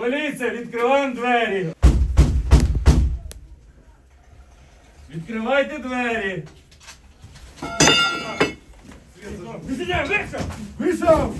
Поліція, відкриваємо двері. Відкривайте двері. Вийшов! Вийшов!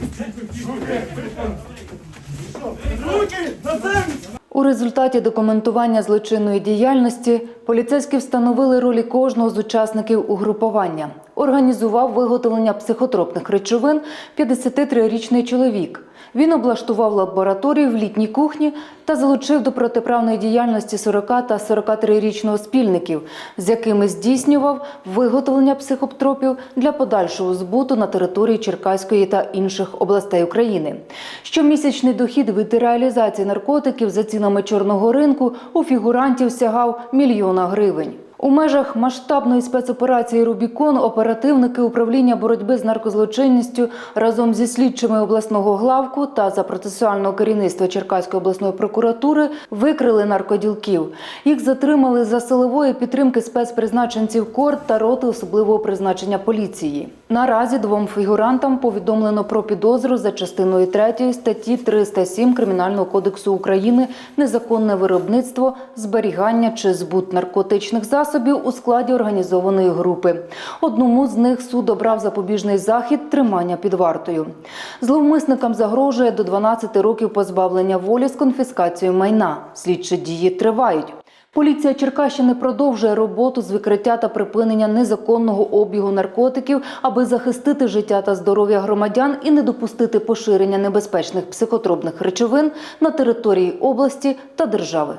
Руки на землю! У результаті документування злочинної діяльності поліцейські встановили ролі кожного з учасників угрупування. Організував виготовлення психотропних речовин 53-річний чоловік. Він облаштував лабораторію в літній кухні та залучив до протиправної діяльності 40 та 43-річного спільників, з якими здійснював виготовлення психотропів для подальшого збуту на території Черкаської та інших областей України. Щомісячний дохід від реалізації наркотиків за цінами чорного ринку у фігурантів сягав мільйона гривень. У межах масштабної спецоперації Рубікон оперативники управління боротьби з наркозлочинністю разом зі слідчими обласного главку та за процесуального керівництва Черкаської обласної прокуратури викрили наркоділків. Їх затримали за силової підтримки спецпризначенців КОР та роти особливого призначення поліції. Наразі двом фігурантам повідомлено про підозру за частиною 3 статті 307 Кримінального кодексу України незаконне виробництво, зберігання чи збут наркотичних засобів у складі організованої групи. Одному з них суд обрав запобіжний захід тримання під вартою. Зловмисникам загрожує до 12 років позбавлення волі з конфіскацією майна. Слідчі дії тривають. Поліція Черкащини продовжує роботу з викриття та припинення незаконного обігу наркотиків, аби захистити життя та здоров'я громадян і не допустити поширення небезпечних психотропних речовин на території області та держави.